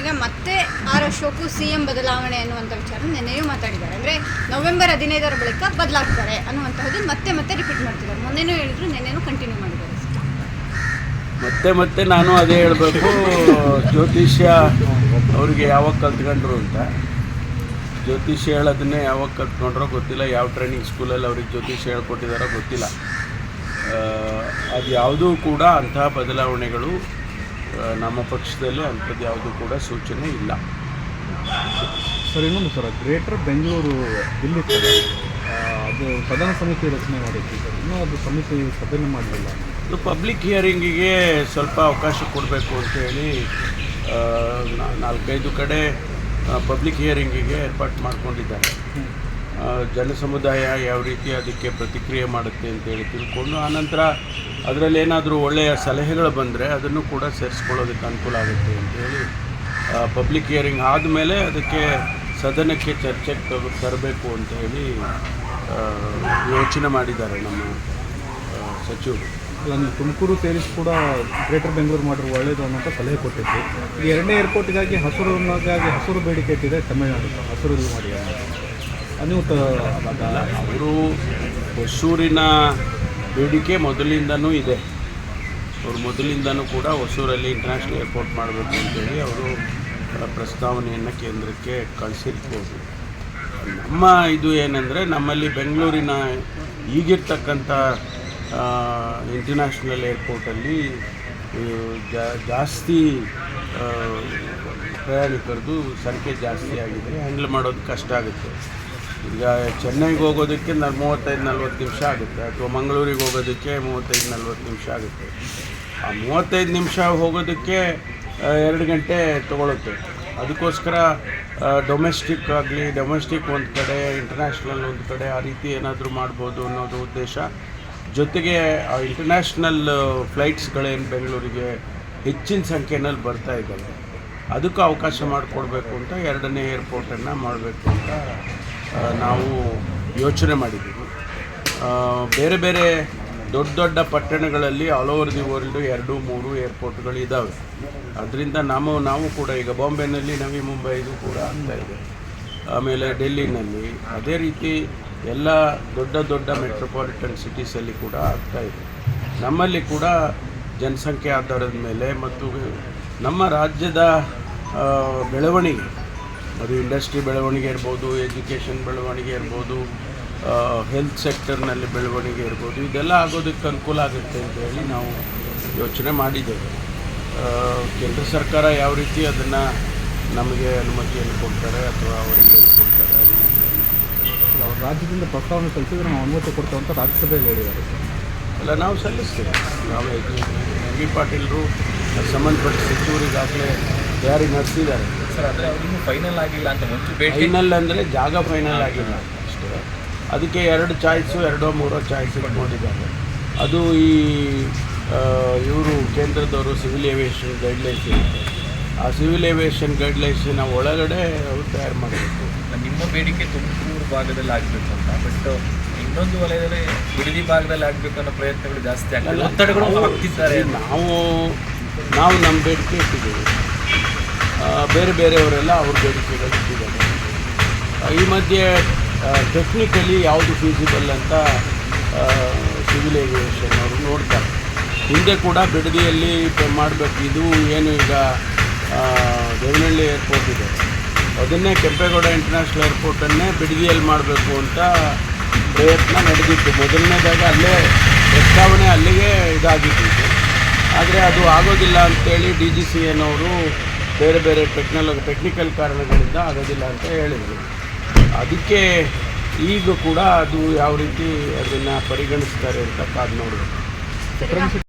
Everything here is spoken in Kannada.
ಈಗ ಮತ್ತೆ ಆರ್ ಅಶೋಕು ಸಿ ಎಂ ಬದಲಾವಣೆ ಅನ್ನುವಂಥ ವಿಚಾರ ನಿನ್ನೆಯೂ ಮಾತಾಡಿದ್ದಾರೆ. ಅಂದರೆ ನವೆಂಬರ್ ಹದಿನೈದರ ಬಳಿಕ ಬದಲಾಗ್ತಾರೆ ಅನ್ನುವಂತಹದ್ದು ಮತ್ತೆ ಮತ್ತೆ ರಿಪೀಟ್ ಮಾಡ್ತಿದ್ದಾರೆ. ಮೊನ್ನೆನೂ ಹೇಳಿದ್ರು, ನಿನ್ನೆನೂ ಕಂಟಿನ್ಯೂ ಮಾಡಿದ್ದಾರೆ. ಮತ್ತೆ ಮತ್ತೆ ನಾನು ಅದೇ ಹೇಳಬೇಕು. ಜ್ಯೋತಿಷ್ಯ ಅವರಿಗೆ ಯಾವಾಗ ಕಲ್ತ್ಕೊಂಡ್ರು ಅಂತ. ಜ್ಯೋತಿಷ್ಯ ಹೇಳೋದನ್ನೇ ಯಾವಾಗ ಕಲ್ತ್ಕೊಂಡ್ರೋ ಗೊತ್ತಿಲ್ಲ. ಯಾವ ಟ್ರೈನಿಂಗ್ ಸ್ಕೂಲಲ್ಲಿ ಅವ್ರಿಗೆ ಜ್ಯೋತಿಷ್ಯ ಹೇಳ್ಕೊಟ್ಟಿದ್ದಾರೋ ಗೊತ್ತಿಲ್ಲ. ಅದು ಯಾವುದೂ ಕೂಡ ಅಂತಹ ಬದಲಾವಣೆಗಳು ನಮ್ಮ ಪಕ್ಷದಲ್ಲಿ ಅಂಥದ್ದು ಯಾವುದೂ ಕೂಡ ಸೂಚನೆ ಇಲ್ಲ. ಸರ್ ಇನ್ನೊಂದು ಸರ್ ಗ್ರೇಟರ್ ಬೆಂಗಳೂರು ಬಿಲ್ಲಿ ಅದು ಸದನ ಸಮಿತಿ ರಚನೆ ಮಾಡಿತ್ತು ಸರ್. ಇನ್ನೂ ಅದು ಸಮಿತಿ ಸಭೆನೇ ಮಾಡಲಿಲ್ಲ. ಇದು ಪಬ್ಲಿಕ್ ಹಿಯರಿಂಗಿಗೆ ಸ್ವಲ್ಪ ಅವಕಾಶ ಕೊಡಬೇಕು ಅಂತೇಳಿ ಹೇಳಿ ನಾಲ್ಕೈದು ಕಡೆ ಪಬ್ಲಿಕ್ ಹಿಯರಿಂಗಿಗೆ ಏರ್ಪಾಟ್ ಮಾಡ್ಕೊಂಡಿದ್ದಾರೆ. ಆ, ಜನಸಮುದಾಯ ಯಾವ ರೀತಿ ಅದಕ್ಕೆ ಪ್ರತಿಕ್ರಿಯೆ ಮಾಡುತ್ತೆ ಅಂತೇಳಿ ತಿಳ್ಕೊಂಡು ಆನಂತರ ಅದರಲ್ಲಿ ಏನಾದರೂ ಒಳ್ಳೆಯ ಸಲಹೆಗಳು ಬಂದರೆ ಅದನ್ನು ಕೂಡ ಸೇರಿಸ್ಕೊಳ್ಳೋದಕ್ಕೆ ಅನುಕೂಲ ಆಗುತ್ತೆ ಅಂತೇಳಿ ಪಬ್ಲಿಕ್ ಹಿಯರಿಂಗ್ ಆದಮೇಲೆ ಅದಕ್ಕೆ ಸದನಕ್ಕೆ ಚರ್ಚೆಗೆ ತಗೊ ತರಬೇಕು ಅಂತ ಹೇಳಿ ಯೋಚನೆ ಮಾಡಿದ್ದಾರೆ ನಮ್ಮ ಸಚಿವರು. ನಾನು ತುಮಕೂರು ಸೇರಿಸಿ ಕೂಡ ಗ್ರೇಟರ್ ಬೆಂಗಳೂರು ಮಾಡಿರೋ ಒಳ್ಳೆಯದು ಅನ್ನೋಂಥ ಸಲಹೆ ಕೊಟ್ಟಿದ್ದು. ಎರಡನೇ ಎರಡನೇ ಏರ್ಪೋರ್ಟಿಗಾಗಿ ಹಸಿರುಗಾಗಿ ಹಸಿರು ಬೇಡಿಕೆ ಇಟ್ಟಿದೆ ತಮಿಳ್ನಾಡು. ಸರ್ ಹಸಿರು ಮಾಡಿ ಅಂತ. ನೀವು ಅವರು ಹೊಸೂರಿನ ಬೇಡಿಕೆ ಮೊದಲಿಂದನೂ ಇದೆ. ಅವರು ಮೊದಲಿಂದನೂ ಕೂಡ ಹೊಸೂರಲ್ಲಿ ಇಂಟರ್ನ್ಯಾಷನಲ್ ಏರ್ಪೋರ್ಟ್ ಮಾಡಬೇಕು ಅಂತೇಳಿ ಅವರು ಪ್ರಸ್ತಾವನೆಯನ್ನು ಕೇಂದ್ರಕ್ಕೆ ಕಳಿಸಿರ್ಬೋದು. ನಮ್ಮ ಇದು ಏನಂದರೆ ನಮ್ಮಲ್ಲಿ ಬೆಂಗಳೂರಿನ ಈಗಿರ್ತಕ್ಕಂಥ ಇಂಟರ್ನ್ಯಾಷನಲ್ ಏರ್ಪೋರ್ಟಲ್ಲಿ ಜಾಸ್ತಿ ಪ್ರಯಾಣಿಕರದು ಸಂಖ್ಯೆ ಜಾಸ್ತಿ ಆಗಿದೆ. ಹ್ಯಾಂಡಲ್ ಮಾಡೋದು ಕಷ್ಟ ಆಗುತ್ತೆ. ಈಗ ಚೆನ್ನೈಗೆ ಹೋಗೋದಕ್ಕೆ ನಾನು ಮೂವತ್ತೈದು, ನಲ್ವತ್ತು ನಿಮಿಷ ಆಗುತ್ತೆ. ಅಥವಾ ಮಂಗಳೂರಿಗೆ ಹೋಗೋದಕ್ಕೆ ಮೂವತ್ತೈದು, ನಲ್ವತ್ತು ನಿಮಿಷ ಆಗುತ್ತೆ. ಆ ಮೂವತ್ತೈದು ನಿಮಿಷ ಹೋಗೋದಕ್ಕೆ ಎರಡು ಗಂಟೆ ತೊಗೊಳುತ್ತೆ. ಅದಕ್ಕೋಸ್ಕರ ಡೊಮೆಸ್ಟಿಕ್ ಆಗಲಿ ಡೊಮೆಸ್ಟಿಕ್ ಒಂದು ಕಡೆ ಇಂಟರ್ನ್ಯಾಷನಲ್ ಒಂದು ಕಡೆ ಆ ರೀತಿ ಏನಾದರೂ ಮಾಡ್ಬೋದು ಅನ್ನೋದು ಉದ್ದೇಶ. ಜೊತೆಗೆ, ಆ ಇಂಟರ್ನ್ಯಾಷನಲ್ ಫ್ಲೈಟ್ಸ್ಗಳೇನು ಬೆಂಗಳೂರಿಗೆ ಹೆಚ್ಚಿನ ಸಂಖ್ಯೆನಲ್ಲಿ ಬರ್ತಾ ಇದ್ದಾವೆ. ಅದಕ್ಕೂ ಅವಕಾಶ ಮಾಡಿಕೊಡ್ಬೇಕು ಅಂತ ಎರಡನೇ ಏರ್ಪೋರ್ಟನ್ನು ಮಾಡಬೇಕು ಅಂತ ನಾವು ಯೋಚನೆ ಮಾಡಿದ್ದೀವಿ. ಬೇರೆ ಬೇರೆ ದೊಡ್ಡ ದೊಡ್ಡ ಪಟ್ಟಣಗಳಲ್ಲಿ ಆಲ್ ಓವರ್ ದಿ ವರ್ಲ್ಡು ಎರಡು, ಮೂರು ಏರ್ಪೋರ್ಟ್ಗಳು ಇದ್ದಾವೆ ಅದರಿಂದ ನಾವು ನಾವು ಕೂಡ ಈಗ ಬಾಂಬೆನಲ್ಲಿ ನವಿ ಮುಂಬೈದು ಕೂಡ ಆಗ್ತಾ ಇದೆ. ಆಮೇಲೆ ಡೆಲ್ಲಿನಲ್ಲಿ ಅದೇ ರೀತಿ ಎಲ್ಲ ದೊಡ್ಡ ದೊಡ್ಡ ಮೆಟ್ರೋಪಾಲಿಟನ್ ಸಿಟೀಸಲ್ಲಿ ಕೂಡ ಆಗ್ತಾ ಇದೆ. ನಮ್ಮಲ್ಲಿ ಕೂಡ ಜನಸಂಖ್ಯೆ ಆಧಾರದ ಮೇಲೆ ಮತ್ತು ನಮ್ಮ ರಾಜ್ಯದ ಬೆಳವಣಿಗೆ ಅದು ಇಂಡಸ್ಟ್ರಿ ಬೆಳವಣಿಗೆ ಇರ್ಬೋದು ಎಜುಕೇಷನ್ ಬೆಳವಣಿಗೆ ಇರ್ಬೋದು ಹೆಲ್ತ್ ಸೆಕ್ಟರ್ನಲ್ಲಿ ಬೆಳವಣಿಗೆ ಇರ್ಬೋದು ಇದೆಲ್ಲ ಆಗೋದಕ್ಕೆ ಅನುಕೂಲ ಆಗುತ್ತೆ ಅಂತ ಹೇಳಿ ನಾವು ಯೋಚನೆ ಮಾಡಿದ್ದೇವೆ. ಕೇಂದ್ರ ಸರ್ಕಾರ ಯಾವ ರೀತಿ ಅದನ್ನು ನಮಗೆ ಅನುಮತಿಯನ್ನು ಕೊಡ್ತಾರೆ ಅಥವಾ ಅವರಿಗೆ ಕೊಡ್ತಾರೆ ಅವ್ರ ರಾಜ್ಯದಿಂದ ಪ್ರಸ್ತಾವನೆ ಸಲ್ಲಿಸಿದ್ರೆ ನಾವು ಅನುಮತಿ ಕೊಡ್ತೇವೆ ಅಂತ ರಾಜ್ಯಸಭೆಯಲ್ಲಿ ಹೇಳಿದ್ದಾರೆ. ಅಲ್ಲ ನಾವು ಸಲ್ಲಿಸ್ತೇವೆ. ನಾವು ಎಂ ಬಿ ಪಾಟೀಲರು ಸಂಬಂಧಪಟ್ಟ ಸಚಿವರಿಗಾಗಲೇ ತಯಾರಿ ನಡೆಸಿದ್ದಾರೆ. ಸರ್ ಆದರೆ ಅವ್ರಿಗೂ ಫೈನಲ್ ಆಗಿಲ್ಲ ಅಂತ ಒಂದು ಫೈನಲ್ ಅಂದರೆ ಜಾಗ ಫೈನಲ್ ಆಗಿಲ್ಲ. ಅಷ್ಟೇ ಅದಕ್ಕೆ ಎರಡು ಚಾಯ್ಸು ಎರಡೋ ಮೂರೋ ಚಾಯ್ಸ್ ಇಟ್ಕೊಂಡಿದ್ದಾರೆ. ಅದು ಈ ಇವರು ಕೇಂದ್ರದವರು ಸಿವಿಲ್ ಏವಿಯೇಷನ್ ಗೈಡ್ಲೈನ್ಸ್ ಇರುತ್ತೆ. ಆ ಸಿವಿಲ್ ಏವಿಯೇಷನ್ ಗೈಡ್ಲೈನ್ಸಿನ ಒಳಗಡೆ ಅವರು ತಯಾರು ಮಾಡಬೇಕು. ನಿಮ್ಮ ಬೇಡಿಕೆ ತುಮಕೂರು ಭಾಗದಲ್ಲಿ ಆಗಬೇಕು ಅಂತ. ಬಟ್ ಇನ್ನೊಂದು ವಲಯದಲ್ಲಿ ಬಿಡದಿ ಭಾಗದಲ್ಲಿ ಆಗಬೇಕು ಅನ್ನೋ ಪ್ರಯತ್ನಗಳು ಜಾಸ್ತಿ ಆಗ್ತದೆ. ಒತ್ತಡಗಳು ಹಾಕ್ತಿದ್ದಾರೆ ನಾವು ನಾವು ನಮ್ಮ ಬೇಡಿಕೆ ಇಟ್ಟಿದ್ದೀವಿ. ಬೇರೆ ಬೇರೆಯವರೆಲ್ಲ ಅವ್ರ ಬೇಡಿಕೆಗಳು ಇಟ್ಟಿದ್ದಾರೆ ಈ ಮಧ್ಯೆ ಟೆಕ್ನಿಕಲಿ ಯಾವುದು ಫೀಸಿಬಲ್ ಅಂತ ಸಿವಿಲ್ ಏವಿಯೇಷನ್ ಅವರು ನೋಡ್ತಾರೆ. ಹಿಂದೆ ಕೂಡ ಬಿಡದಿಯಲ್ಲಿ ಮಾಡಬೇಕು. ಇದು ಏನು ಈಗ ದೇವನಹಳ್ಳಿ ಏರ್ಪೋರ್ಟ್ ಇದೆ. ಅದನ್ನೇ ಕೆಂಪೇಗೌಡ ಇಂಟರ್ನ್ಯಾಷನಲ್ ಏರ್ಪೋರ್ಟನ್ನೇ ಬಿಡದಿಯಲ್ಲಿ ಮಾಡಬೇಕು ಅಂತ ಪ್ರಯತ್ನ ನಡೆದಿತ್ತು. ಮೊದಲನೇದಾಗ ಅಲ್ಲೇ ಪ್ರಸ್ತಾವನೆ ಅಲ್ಲಿಗೆ ಇದಾಗಿತ್ತು. ಆದರೆ ಅದು ಆಗೋದಿಲ್ಲ ಅಂತೇಳಿ ಡಿ ಜಿ ಸಿ ಏನವರು ಬೇರೆ ಬೇರೆ ಟೆಕ್ನಾಲಜಿ ಟೆಕ್ನಿಕಲ್ ಕಾರಣಗಳಿಂದ ಆಗೋದಿಲ್ಲ ಅಂತ ಹೇಳಿದರು. ಅದಕ್ಕೆ ಈಗ ಕೂಡ ಅದು ಯಾವ ರೀತಿ ಅದನ್ನು ಪರಿಗಣಿಸ್ತಾರೆ ಅಂತ ಕಾದು ನೋಡಬೇಕು